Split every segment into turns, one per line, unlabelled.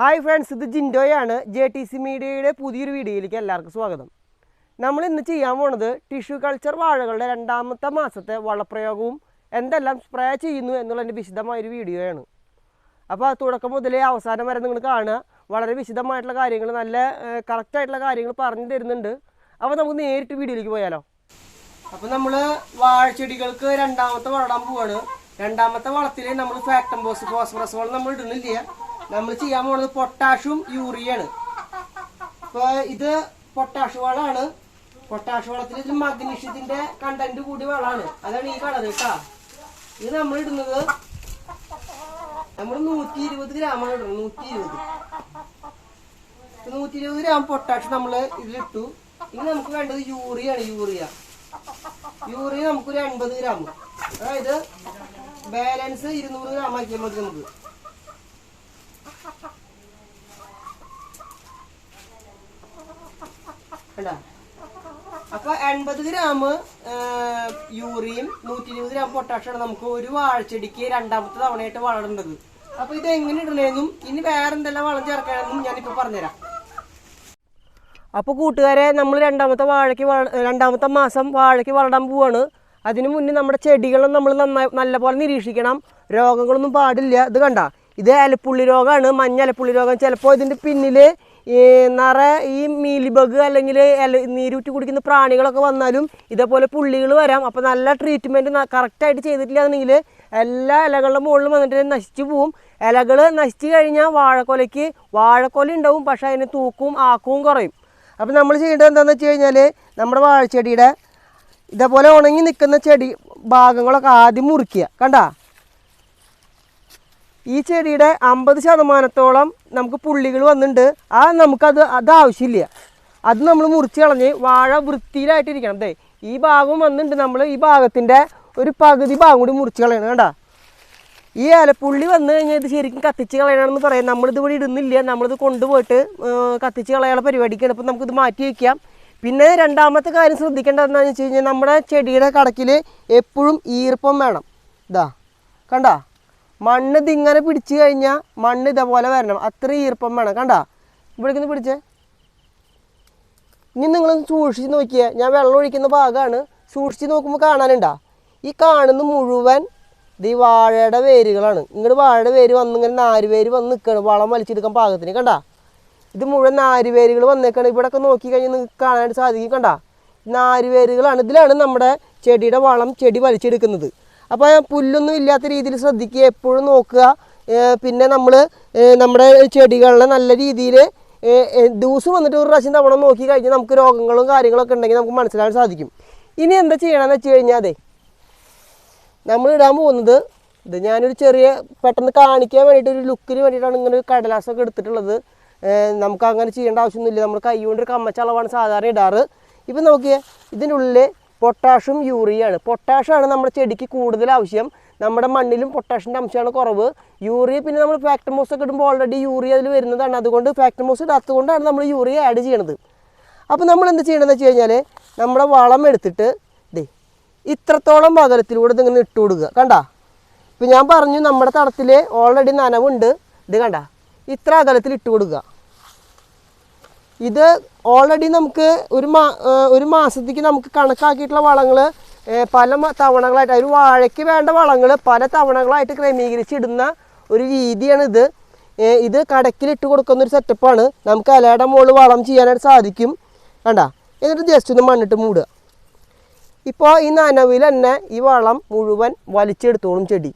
Hi friends ഇത് ജിൻഡോയാണ്. J T C മീഡിയയുടെ പുതിയൊരു വീഡിയോയിലേക്ക് എല്ലാവർക്കും സ്വാഗതം. നമ്മൾ ഇന്ന് ചെയ്യാൻ പോണത് ടിഷ്യൂ കൾച്ചർ വാഴകളുടെ രണ്ടാമത്തെ മാസത്തെ വളപ്രയോഗവും എന്തെല്ലാം സ്പ്രേ ചെയ്യുന്നു എന്നുള്ളതിന്റെ വിശദമായൊരു വീഡിയോയാണ്. അപ്പോൾ തുടക്കം മുതലേ അവസാനം വരെ നിങ്ങൾ കാണുക. വളരെ വിശദമായിട്ടുള്ള കാര്യങ്ങൾ നല്ല കറക്റ്റായിട്ടുള്ള കാര്യങ്ങൾ പറഞ്ഞു തരുന്നുണ്ട്. അപ്പോൾ നമുക്ക് നേരിട്ട് വീഡിയോയിലേക്ക് പോയാലോ? അപ്പോൾ നമ്മൾ വാഴച്ചെടികൾക്ക് രണ്ടാമത്തെ വളടാൻ പോവാണ്. രണ്ടാമത്തെ വളത്തിൽ നമ്മൾ ഫാക്ടംബോസ് ഫോസ്ഫറസ് വളം നമ്മൾ ഇടുന്നില്ല. നമ്മൾ ചെയ്യാൻ പോകുന്നത് പൊട്ടാഷും യൂറിയാണ് ഇപ്പൊ ഇത് പൊട്ടാഷ് വളമാണ് പൊട്ടാഷ് വളത്തിൽ ഇതിൽ മഗ്നീഷ്യത്തിന്റെ കണ്ടന്റ് കൂടി വളമാണ് അതാണ് ഈ കളർ കേട്ടാ. ഇത് നമ്മൾ ഇടുന്നത് നമ്മൾ നൂറ്റി ഇരുപത് ഗ്രാമാണ് ഇടുന്നത്. നൂറ്റി ഇരുപത് നൂറ്റി ഇരുപത് ഗ്രാം പൊട്ടാഷ് നമ്മൾ ഇതിലിട്ടു. ഇനി നമുക്ക് വേണ്ടത് യൂറിയാണ് യൂറിയ. യൂറിയ നമുക്കൊരു എൺപത് ഗ്രാം. അതായത് ബാലൻസ് ഇരുന്നൂറ് ഗ്രാം ആക്കിയാൽ മതി നമുക്ക്. കണ്ടോ? അപ്പൊ എൺപത് ഗ്രാം യൂറിയും നൂറ്റി ഇരുപത് ഗ്രാം പൊട്ടാഷാണ് നമുക്ക് ഒരു വാഴച്ചെടിക്ക് രണ്ടാമത്തെ തവണയായിട്ട് വളരേണ്ടത് അപ്പൊ ഇത് എങ്ങനെ ഇടണേന്നും ഇനി വേറെ എന്തെല്ലാം വളം ചേർക്കണമെന്നും ഞാനിപ്പോ പറഞ്ഞുതരാം. അപ്പോൾ കൂട്ടുകാരെ നമ്മൾ രണ്ടാമത്തെ വാഴയ്ക്ക് രണ്ടാമത്തെ മാസം വാഴയ്ക്ക് വളരാൻ പോവാണ്. അതിനു മുന്നേ നമ്മുടെ ചെടികളും നമ്മൾ നന്നായി നല്ലപോലെ നിരീക്ഷിക്കണം. രോഗങ്ങളൊന്നും പാടില്ല. ഇത് കണ്ട? ഇത് അലപ്പുള്ളി രോഗമാണ് മഞ്ഞ അലപ്പുള്ളി രോഗം. ചിലപ്പോൾ ഇതിന്റെ പിന്നിൽ ഈ നിറ ഈ മീലിബഗ് അല്ലെങ്കിൽ നീരൂറ്റി കുടിക്കുന്ന പ്രാണികളൊക്കെ വന്നാലും ഇതേപോലെ പുള്ളികൾ വരാം. അപ്പോൾ നല്ല ട്രീറ്റ്മെന്റ് കറക്റ്റായിട്ട് ചെയ്തിട്ടില്ലാന്നെങ്കിൽ എല്ലാ ഇലകളുടെ മുകളിലും വന്നിട്ട് നശിച്ചു പോവും. ഇലകൾ നശിച്ചു കഴിഞ്ഞാൽ വാഴക്കൊലയ്ക്ക് വാഴക്കൊല ഉണ്ടാവും പക്ഷേ അതിന് തൂക്കവും ആക്കവും കുറയും. അപ്പോൾ നമ്മൾ ചെയ്യേണ്ടത് എന്താണെന്ന് വെച്ച് കഴിഞ്ഞാൽ നമ്മുടെ വാഴച്ചെടിയുടെ ഇതേപോലെ ഉണങ്ങി നിൽക്കുന്ന ചെടി ഭാഗങ്ങളൊക്കെ ആദ്യം മുറിക്കുക. കണ്ടാ? ഈ ചെടിയുടെ അമ്പത് ശതമാനത്തോളം നമുക്ക് പുള്ളികൾ വന്നിട്ടുണ്ട്. ആ നമുക്കത് അത് ആവശ്യമില്ല. അത് നമ്മൾ മുറിച്ച് കളഞ്ഞ് വാഴ വൃത്തിയിലായിട്ടിരിക്കണം. അതെ ഈ ഭാഗം വന്നിട്ടുണ്ട് നമ്മൾ ഈ ഭാഗത്തിന്റെ ഒരു പകുതി ഭാഗം കൂടി മുറിച്ച് കളയണം കണ്ട? ഈ ഏലപ്പുള്ളി വന്നു കഴിഞ്ഞാൽ ഇത് ശരിക്കും കത്തിച്ച് കളയണമെന്ന് പറയാം. നമ്മളിത് ഇവിടെ ഇടുന്നില്ല. നമ്മളിത് കൊണ്ടുപോയിട്ട് കത്തിച്ച് കളയാനുള്ള പരിപാടിക്കാണ്. അപ്പോൾ നമുക്കിത് മാറ്റി വയ്ക്കാം പിന്നെ രണ്ടാമത്തെ കാര്യം ശ്രദ്ധിക്കേണ്ടത് എന്താണെന്ന് വെച്ച് കഴിഞ്ഞാൽ നമ്മുടെ ചെടിയുടെ കടക്കിൽ എപ്പോഴും ഈർപ്പം വേണം. ഇതാ കണ്ടാ? മണ്ണ് ഇതിങ്ങനെ പിടിച്ചു കഴിഞ്ഞാൽ മണ്ണ് ഇതേപോലെ വരണം. അത്ര ഈർപ്പം വേണം. കണ്ട? ഇവിടേക്ക് നിന്ന് പിടിച്ചേ. ഇനി നിങ്ങൾ സൂക്ഷിച്ച് നോക്കിയേ. ഞാൻ വെള്ളം ഒഴിക്കുന്ന ഭാഗമാണ് സൂക്ഷിച്ച് നോക്കുമ്പോൾ കാണാനുണ്ടാ? ഈ കാണുന്ന മുഴുവൻ ഇത് ഈ വാഴയുടെ വേരുകളാണ്. ഇങ്ങോട്ട് വാഴയുടെ വേര് വന്ന് ഇങ്ങനെ നാരുവേര് വന്ന് നിൽക്കുകയാണ് വളം വലിച്ചെടുക്കാൻ പാകത്തിന്. കണ്ട? ഇത് മുഴുവൻ നാരുവേരുകൾ വന്നേക്കാണ്. ഇവിടെയൊക്കെ നോക്കി കഴിഞ്ഞാൽ നിങ്ങൾക്ക് കാണാനായിട്ട് സാധിക്കും. കണ്ടാ? നാരുവേരുകളാണ് ഇതിലാണ് നമ്മുടെ ചെടിയുടെ വളം ചെടി വലിച്ചെടുക്കുന്നത്. അപ്പോൾ പുല്ലൊന്നും ഇല്ലാത്ത രീതിയിൽ ശ്രദ്ധിക്കുക എപ്പോഴും നോക്കുക. പിന്നെ നമ്മൾ നമ്മുടെ ചെടികളെ നല്ല രീതിയിൽ ദിവസം വന്നിട്ട് ഒരു പ്രാവശ്യം തവണ നോക്കി കഴിഞ്ഞാൽ നമുക്ക് രോഗങ്ങളും കാര്യങ്ങളൊക്കെ ഉണ്ടെങ്കിൽ നമുക്ക് മനസ്സിലാക്കാൻ സാധിക്കും. ഇനി എന്താ ചെയ്യണമെന്ന് വെച്ച് കഴിഞ്ഞാൽ അതെ നമ്മൾ ഇടാൻ പോകുന്നത് ഇത് ഞാനൊരു ചെറിയ പെട്ടെന്ന് കാണിക്കാൻ വേണ്ടിയിട്ട് ഒരു ലുക്കിന് വേണ്ടിയിട്ടാണ് ഇങ്ങനെ ഒരു കടലാസൊക്കെ എടുത്തിട്ടുള്ളത്. നമുക്ക് അങ്ങനെ ചെയ്യേണ്ട ആവശ്യമൊന്നുമില്ല. നമ്മൾ കൈ കൊണ്ടൊരു കമ്മച്ചളവാണ് സാധാരണ ഇടാറ്. ഇപ്പം നോക്കിയേ ഇതിന്റെ ഉള്ളിൽ പൊട്ടാഷും യൂറിയയാണ് പൊട്ടാഷാണ് നമ്മുടെ ചെടിക്ക് കൂടുതൽ ആവശ്യം. നമ്മുടെ മണ്ണിലും പൊട്ടാഷിന്റെ അംശമാണ് കുറവ്. യൂറിയ പിന്നെ നമ്മൾ ഫാക്ടമോസ് ഒക്കെ ഇടുമ്പോൾ ഓൾറെഡി യൂറിയ അതിൽ വരുന്നതാണ്. അതുകൊണ്ട് ഫാക്ടമോസ് ഇടാത്തത് കൊണ്ടാണ് നമ്മൾ യൂറിയ ആഡ് ചെയ്യണത്. അപ്പോൾ നമ്മൾ എന്ത് ചെയ്യണമെന്ന് വെച്ച് കഴിഞ്ഞാൽ നമ്മുടെ വളം എടുത്തിട്ട് ദേ ഇത്രത്തോളം അകലത്തിലൂടെ ഇതിങ്ങനെ ഇട്ട് കൊടുക്കുക. കണ്ട? ഇപ്പം ഞാൻ പറഞ്ഞു നമ്മുടെ തടത്തിൽ ഓൾറെഡി നനവുണ്ട്. ഇത് കണ്ട? ഇത്ര അകലത്തിൽ ഇട്ട് കൊടുക്കുക. ഇത് ഓൾറെഡി നമുക്ക് ഒരു മാ ഒരു മാസത്തേക്ക് നമുക്ക് കണക്കാക്കിയിട്ടുള്ള വളങ്ങൾ പല തവണകളായിട്ട് ഒരു വാഴയ്ക്ക് വേണ്ട വളങ്ങൾ പല തവണകളായിട്ട് ക്രമീകരിച്ചിടുന്ന ഒരു രീതിയാണ് ഇത്. ഇത് കടക്കിലിട്ട് കൊടുക്കുന്ന ഒരു സെറ്റപ്പാണ് നമുക്ക് ഇലയുടെ മുകളിൽ വളം ചെയ്യാനായിട്ട് സാധിക്കും. കണ്ട? എന്നിട്ട് ജസ്റ്റ് ഒന്ന് മണ്ണിട്ട് മൂടുക. ഇപ്പോൾ ഈ നനവിൽ തന്നെ ഈ വളം മുഴുവൻ വലിച്ചെടുത്തോളും ചെടി.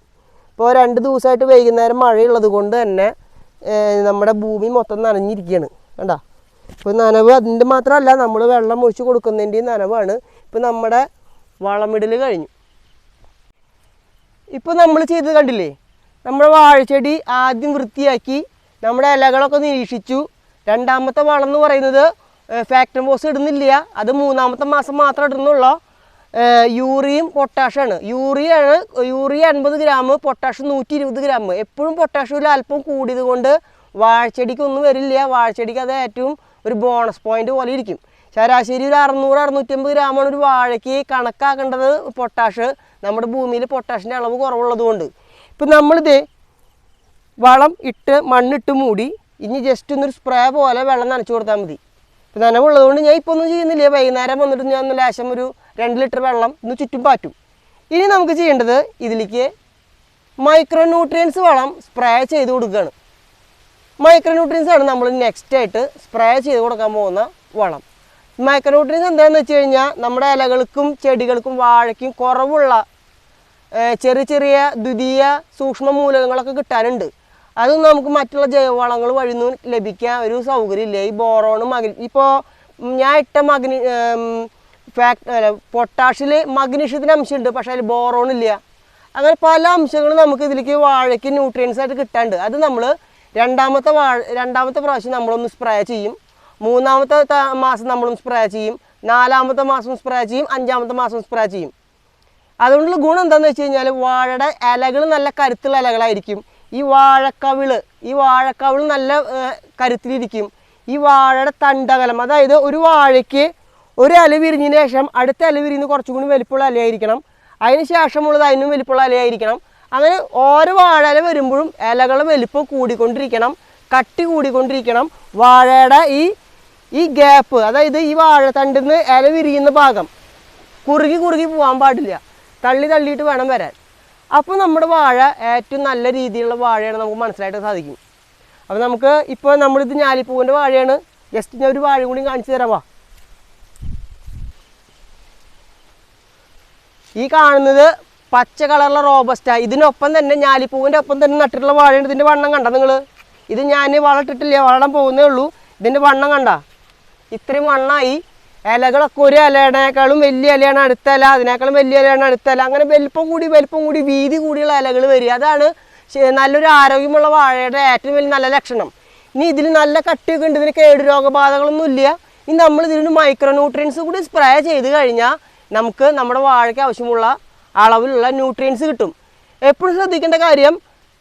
ഇപ്പോൾ രണ്ട് ദിവസമായിട്ട് വൈകുന്നേരം മഴയുള്ളത് കൊണ്ട് തന്നെ നമ്മുടെ ഭൂമി മൊത്തം നനഞ്ഞിരിക്കുകയാണ്. കണ്ട? ഇപ്പോൾ നനവ് അതിന്റെ മാത്രമല്ല നമ്മൾ വെള്ളം ഒഴിച്ച് കൊടുക്കുന്നതിന്റെയും നനവാണ്. ഇപ്പോൾ നമ്മുടെ വളമിടൽ കഴിഞ്ഞു. ഇപ്പോൾ നമ്മൾ ചെയ്ത് കണ്ടില്ലേ? നമ്മുടെ വാഴച്ചെടി ആദ്യം വൃത്തിയാക്കി നമ്മുടെ ഇലകളൊക്കെ നിരീക്ഷിച്ചു. രണ്ടാമത്തെ വളം എന്ന് പറയുന്നത് ഫാക്ടറി ബോസ് ഇടുന്നില്ല. അത് മൂന്നാമത്തെ മാസം മാത്രം ഇടുന്നുള്ളൂ. യൂറിയും പൊട്ടാഷാണ്. യൂറിയാണ് യൂറിയ അൻപത് ഗ്രാം പൊട്ടാഷ് നൂറ്റി ഇരുപത് ഗ്രാം എപ്പോഴും പൊട്ടാഷ്യൂല അല്പം കൂടിയത് കൊണ്ട് വാഴച്ചെടിക്കൊന്നും വരില്ല. വാഴച്ചെടിക്ക് അത് ഏറ്റവും ഒരു ബോണസ് പോയിന്റ് പോലെ ഇരിക്കും. ശരാശരി ഒരു അറുന്നൂറ് അറുന്നൂറ്റമ്പത് ഗ്രാമാണ് ഒരു വാഴയ്ക്ക് കണക്കാക്കേണ്ടത് പൊട്ടാഷ് നമ്മുടെ ഭൂമിയിൽ പൊട്ടാഷിന്റെ അളവ് കുറവുള്ളതുകൊണ്ട് ഇപ്പം നമ്മളിത് വളം ഇട്ട് മണ്ണിട്ട് മൂടി ഇനി ജസ്റ്റ് ഒന്നൊരു സ്പ്രേ പോലെ വെള്ളം നനച്ചു കൊടുത്താൽ മതി. ഇപ്പം നനവുള്ളതുകൊണ്ട് ഞാൻ ഇപ്പോൾ ഒന്നും ചെയ്യുന്നില്ല. വൈകുന്നേരം വന്നിട്ട് ഞാൻ ഒന്ന് ലേശം ഒരു രണ്ട് ലിറ്റർ വെള്ളം ഒന്ന് ചുറ്റും പാറ്റും. ഇനി നമുക്ക് ചെയ്യേണ്ടത് ഇതിലേക്ക് മൈക്രോ ന്യൂട്രിയൻസ് വളം സ്പ്രേ ചെയ്ത് കൊടുക്കുകയാണ്. മൈക്രോ ന്യൂട്രിയൻസ് ആണ് നമ്മൾ നെക്സ്റ്റ് ആയിട്ട് സ്പ്രേ ചെയ്ത് കൊടുക്കാൻ പോകുന്ന വളം. മൈക്രോന്യൂട്രിയൻസ് എന്താണെന്ന് വെച്ച് കഴിഞ്ഞാൽ നമ്മുടെ ഇലകൾക്കും ചെടികൾക്കും വാഴയ്ക്കും കുറവുള്ള ചെറിയ ചെറിയ ദ്വിതീയ സൂക്ഷ്മ മൂലകങ്ങളൊക്കെ കിട്ടാനുണ്ട്. അതൊന്നും നമുക്ക് മറ്റുള്ള ജൈവവളങ്ങൾ വഴി ഒന്നും ലഭിക്കാൻ ഒരു സൗകര്യമില്ല ഈ ബോറോണ് മഗ്നി ഇപ്പോൾ ഞാൻ ഇട്ട മഗ്നി ഫാക്ട് അല്ല പൊട്ടാഷിൽ മഗ്നീഷ്യത്തിന് അംശമുണ്ട് പക്ഷേ അതിൽ ബോറോണില്ല. അങ്ങനെ പല അംശങ്ങളും നമുക്ക് ഇതിലേക്ക് വാഴയ്ക്ക് ന്യൂട്രിയൻസ് ആയിട്ട് കിട്ടാണ്ട് അത് നമ്മൾ രണ്ടാമത്തെ വാഴ രണ്ടാമത്തെ പ്രാവശ്യം നമ്മളൊന്ന് സ്പ്രേ ചെയ്യും. മൂന്നാമത്തെ മാസം നമ്മളൊന്ന് സ്പ്രേ ചെയ്യും. നാലാമത്തെ മാസം സ്പ്രേ ചെയ്യും. അഞ്ചാമത്തെ മാസം സ്പ്രേ ചെയ്യും. അതുകൊണ്ടുള്ള ഗുണം എന്താണെന്ന് വെച്ച് കഴിഞ്ഞാൽ വാഴയുടെ ഇലകൾ നല്ല കരുത്തുള്ള ഇലകളായിരിക്കും. ഈ വാഴക്കവിൾ ഈ വാഴക്കവിൾ നല്ല കരുത്തിലിരിക്കും. ഈ വാഴയുടെ തണ്ടകലം അതായത് ഒരു വാഴയ്ക്ക് ഒരു ഇല വിരിഞ്ഞതിന് ശേഷം അടുത്ത ഇല വിരിഞ്ഞ് കുറച്ചും കൂടി വലിപ്പമുള്ള ഇലയായിരിക്കണം. അതിന് ശേഷമുള്ളത് അതിനും വലിപ്പമുള്ള ഇലയായിരിക്കണം. അങ്ങനെ ഓരോ വാഴയില വരുമ്പോഴും ഇലകളുടെ വലിപ്പം കൂടിക്കൊണ്ടിരിക്കണം കട്ടി കൂടിക്കൊണ്ടിരിക്കണം. വാഴയുടെ ഈ ഈ ഗ്യാപ്പ് അതായത് ഈ വാഴത്തണ്ടിൽ നിന്ന് ഇല വിരിയുന്ന ഭാഗം കുറുകി കുറുകി പോകാൻ പാടില്ല. തള്ളി തള്ളിയിട്ട് വേണം വരാൻ. അപ്പോൾ നമ്മുടെ വാഴ ഏറ്റവും നല്ല രീതിയിലുള്ള വാഴയാണ് നമുക്ക് മനസ്സിലായിട്ട് സാധിക്കും. അപ്പോൾ നമുക്ക് ഇപ്പോൾ നമ്മളിത് ഞാലിപ്പൂവിന്റെ വാഴയാണ്. ജസ്റ്റ് ഞാൻ ഒരു വാഴ കൂടി കാണിച്ചു തരാം വാ ഈ കാണുന്നത് പച്ച കളറുള്ള റോബസ്റ്റാ. ഇതിനൊപ്പം തന്നെ ഞാലിപ്പൂവിന്റെ ഒപ്പം തന്നെ നട്ടിട്ടുള്ള വാഴയാണ് ഇതിന്റെ വണ്ണം കണ്ട നിങ്ങൾ ഇത് ഞാൻ വളട്ടിട്ടില്ല. വളടാൻ പോകുന്നേ ഉള്ളൂ. ഇതിന്റെ വണ്ണം കണ്ട? ഇത്രയും വണ്ണമായി ഇലകളൊക്കെ ഒരു ഇലയുടെക്കാളും വലിയ ഇലയാണ് അടുത്ത ഇല. അതിനേക്കാളും വലിയ ഇലയാണ് അടുത്ത ഇല. അങ്ങനെ വലിപ്പം കൂടി വലിപ്പം കൂടി വീതി കൂടിയുള്ള ഇലകൾ വരിക. അതാണ് നല്ലൊരു ആരോഗ്യമുള്ള വാഴയുടെ ഏറ്റവും വലിയ നല്ല ലക്ഷണം. ഇനി ഇതിൽ നല്ല കട്ടിയൊക്കെ ഉണ്ട്. ഇതിന് കേട് രോഗബാധകളൊന്നും ഇല്ല. ഇനി നമ്മൾ ഇതിന് മൈക്രോ ന്യൂട്രിയൻസ് കൂടി സ്പ്രേ ചെയ്ത് കഴിഞ്ഞാൽ നമുക്ക് നമ്മുടെ വാഴയ്ക്ക് ആവശ്യമുള്ള അളവിലുള്ള ന്യൂട്രിയൻസ് കിട്ടും. എപ്പോഴും ശ്രദ്ധിക്കേണ്ട കാര്യം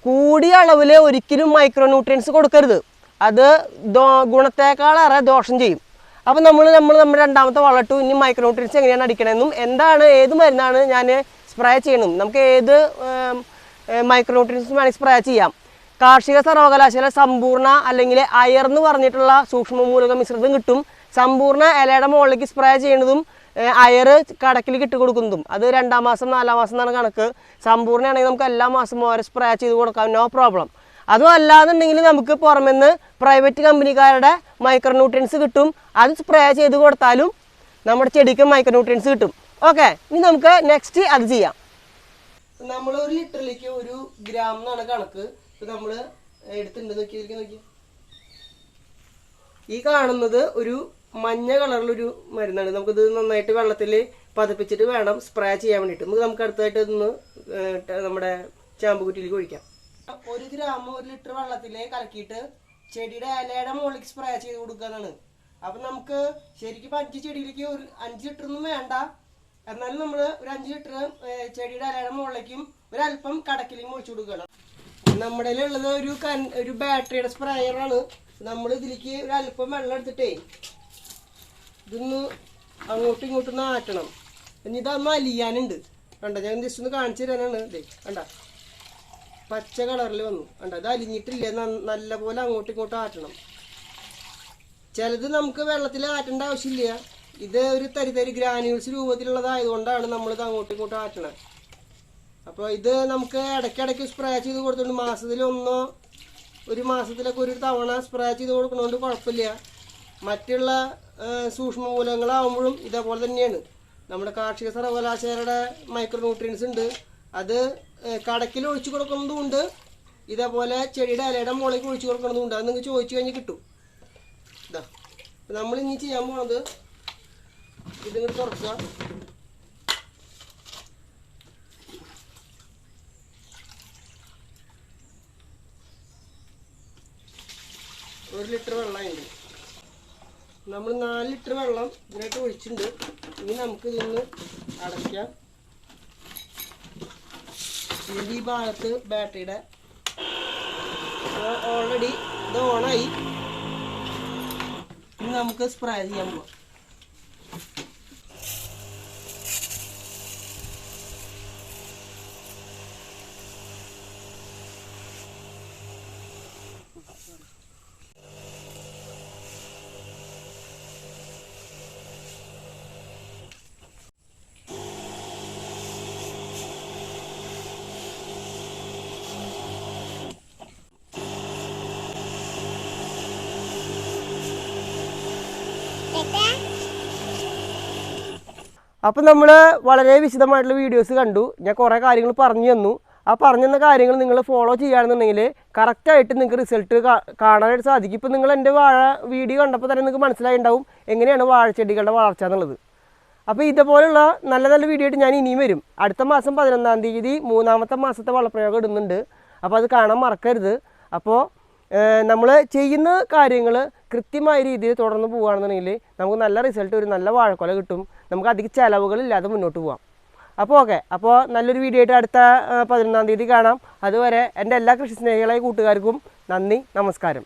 കൂടിയ അളവിൽ ഒരിക്കലും മൈക്രോ ന്യൂട്രിയൻസ് കൊടുക്കരുത്. അത് ദോ ഗുണത്തേക്കാളേറെ ദോഷം ചെയ്യും. അപ്പോൾ നമ്മൾ നമ്മൾ നമ്മുടെ രണ്ടാമത്തെ വളട്ടു ഇനി മൈക്രോ ന്യൂട്രിയൻസ് എങ്ങനെയാണ് അടിക്കണമെന്നും എന്താണ് ഏത് മരുന്നാണ് ഞാൻ സ്പ്രേ ചെയ്യണം നമുക്ക് ഏത് മൈക്രോ ന്യൂട്രിയൻസ് വേണമെങ്കിൽ സ്പ്രേ ചെയ്യാം. കാർഷിക സർവകലാശാല സമ്പൂർണ അല്ലെങ്കിൽ അയർ എന്ന് പറഞ്ഞിട്ടുള്ള സൂക്ഷ്മമൂലക മിശ്രിതം കിട്ടും. സമ്പൂർണ ഇലയുടെ മുകളിലേക്ക് സ്പ്രേ ചെയ്യുന്നതും അയർ കടക്കിൽ ഇട്ട് കൊടുക്കുന്നതും. അത് രണ്ടാം മാസം നാലാം മാസം എന്നാണ് കണക്ക്. സമ്പൂർണയാണെങ്കിൽ നമുക്ക് എല്ലാ മാസം ഓരോ സ്പ്രേ ചെയ്ത് കൊടുക്കാം നോ പ്രോബ്ലം അതും അല്ലാന്നുണ്ടെങ്കിൽ നമുക്ക് പുറമെന്ന് പ്രൈവറ്റ് കമ്പനിക്കാരുടെ മൈക്രോ ന്യൂട്രിയൻസ് കിട്ടും. അത് സ്പ്രേ ചെയ്ത് കൊടുത്താലും നമ്മുടെ ചെടിക്ക് മൈക്രോ ന്യൂട്രിയൻസ് കിട്ടും. ഓക്കെ ഇനി നമുക്ക് നെക്സ്റ്റ് അത് ചെയ്യാം. നമ്മൾ ഒരു ലിറ്ററിലേക്ക് ഒരു ഗ്രാം എന്നാണ് കണക്ക്. നമ്മൾ എടുത്തിട്ടുണ്ട്. നോക്കിയിരിക്കും നോക്കി നോക്കി. ഈ കാണുന്നത് ഒരു മഞ്ഞ കളറിലൊരു മരുന്നാണ്. നമുക്കിത് നന്നായിട്ട് വെള്ളത്തിൽ പതിപ്പിച്ചിട്ട് വേണം സ്പ്രേ ചെയ്യാൻ വേണ്ടിയിട്ട്. നമുക്ക് നമുക്ക് അടുത്തായിട്ട് ഇതൊന്ന് നമ്മുടെ ചാമ്പ് നമ്മുടെ ചാമ്പുകുറ്റിയിലേക്ക് ഒഴിക്കാം ഒരു ഗ്രാം ഒരു ലിറ്റർ വെള്ളത്തിൽ കലക്കിയിട്ട് ചെടിയുടെ ഇലയുടെ മുകളിലേക്ക് സ്പ്രേ ചെയ്ത് കൊടുക്കാനാണ് അപ്പൊ നമുക്ക് ശരിക്കും അഞ്ച് ചെടിയിലേക്ക് ഒരു അഞ്ച് ലിറ്റർ ഒന്നും വേണ്ട. എന്നാലും നമ്മൾ ഒരു അഞ്ച് ലിറ്റർ ചെടിയുടെ ഇലയുടെ മുകളിലേക്കും ഒരല്പം കടക്കിലേക്കും ഒഴിച്ചു കൊടുക്കണം. നമ്മുടെ ഉള്ളത് ഒരു ഒരു ബാറ്ററിയുടെ സ്പ്രേയറാണ് നമ്മൾ ഇതിലേക്ക് ഒരു അല്പം വെള്ളം എടുത്തിട്ടേ ഇതൊന്ന് അങ്ങോട്ടും ഇങ്ങോട്ടും ഒന്ന് ആറ്റണം. ഇനി ഇതൊന്ന് അലിയാനുണ്ട്. കണ്ട ഞാൻ ജസ്റ്റ് ഒന്ന് കാണിച്ചു തരാനാണ് ഇതേ. കണ്ട? പച്ച കളറിൽ വന്നു. കണ്ട? ഇത് അലിഞ്ഞിട്ടില്ല. നല്ല പോലെ അങ്ങോട്ടും ഇങ്ങോട്ടും ആറ്റണം. ചിലത് നമുക്ക് വെള്ളത്തിൽ ആറ്റേണ്ട ആവശ്യമില്ല. ഇത് ഒരു തരി തരി ഗ്രാനുവൽസ് രൂപത്തിലുള്ളതായതുകൊണ്ടാണ് നമ്മളിത് അങ്ങോട്ടും ഇങ്ങോട്ടും ആറ്റണത്. അപ്പോൾ ഇത് നമുക്ക് ഇടയ്ക്കിടയ്ക്ക് സ്പ്രേ ചെയ്ത് കൊടുത്തോണ്ട് മാസത്തിലൊന്നോ ഒരു മാസത്തിലൊക്കെ ഒരു തവണ സ്പ്രേ ചെയ്ത് കൊടുക്കണോണ്ട് കുഴപ്പമില്ല. മറ്റുള്ള ആ, സൂക്ഷ്മ മൂലങ്ങളാവുമ്പോഴും ഇതേപോലെ തന്നെയാണ്. നമ്മുടെ കാർഷിക സർവകലാശാലയുടെ മൈക്രോ ന്യൂട്രിയൻസ് ഉണ്ട്. അത് കടക്കിൽ ഒഴിച്ചു കൊടുക്കുന്നതും ഉണ്ട് ഇതേപോലെ ചെടിയുടെ ഇലയുടെ മുകളിലേക്ക് ഒഴിച്ചു കൊടുക്കുന്നതും ഉണ്ട് അത് നിങ്ങൾക്ക് ചോദിച്ചു കഴിഞ്ഞ് കിട്ടും. ഇതാ നമ്മൾ ഇനി ചെയ്യാൻ പോണത് ഇതിങ്ങോട്ട് തുറക്കുക. ഒരു ലിറ്റർ വെള്ളമായിട്ട് നമ്മൾ നാല് ലിറ്റർ വെള്ളം ഇതിനായിട്ട് ഒഴിച്ചിട്ടുണ്ട്. ഇനി നമുക്ക് ഇതൊന്ന് അടയ്ക്കാം. ഇതിന്റെ ഈ ഭാഗത്ത് ബാറ്ററിയുടെ ഓൾറെഡി ഇത് ഓണായി. ഇനി നമുക്ക് സ്പ്രേ ചെയ്യാൻ പോവാം. അപ്പം നമ്മൾ വളരെ വിശദമായിട്ടുള്ള വീഡിയോസ് കണ്ടു. ഞാൻ കുറേ കാര്യങ്ങൾ പറഞ്ഞു തന്നു. ആ പറഞ്ഞു തന്ന കാര്യങ്ങൾ നിങ്ങൾ ഫോളോ ചെയ്യുകയാണെന്നുണ്ടെങ്കിൽ കറക്റ്റായിട്ട് നിങ്ങൾക്ക് റിസൾട്ട് കാണാനായിട്ട് സാധിക്കും. ഇപ്പം നിങ്ങൾ എന്റെ വാഴ വീഡിയോ കണ്ടപ്പോൾ തന്നെ നിങ്ങൾക്ക് മനസ്സിലായിണ്ടാവും എങ്ങനെയാണ് വാഴച്ചെടികളുടെ വളർച്ച എന്നുള്ളത്. അപ്പോൾ ഇതുപോലുള്ള നല്ല നല്ല വീഡിയോ ആയിട്ട് ഞാൻ ഇനിയും വരും. അടുത്ത മാസം പതിനൊന്നാം തീയതി മൂന്നാമത്തെ മാസത്തെ വളപ്രയോഗം ഇടുന്നുണ്ട്. അപ്പോൾ അത് കാണാൻ മറക്കരുത്. അപ്പോൾ നമ്മൾ ചെയ്യുന്ന കാര്യങ്ങൾ കൃത്യമായ രീതിയിൽ തുടർന്ന് പോവുകയാണെന്നുണ്ടെങ്കിൽ നമുക്ക് നല്ല റിസൾട്ട് ഒരു നല്ല വാഴക്കൊല കിട്ടും. നമുക്ക് അധിക ചിലവുകളില്ലാതെ മുന്നോട്ട് പോകാം അപ്പോൾ ഓക്കെ. അപ്പോൾ നല്ലൊരു വീഡിയോ ആയിട്ട് അടുത്ത പതിനൊന്നാം തീയതി കാണാം. അതുവരെ എന്റെ എല്ലാ കൃഷി സ്നേഹികളായ കൂട്ടുകാർക്കും നന്ദി നമസ്കാരം.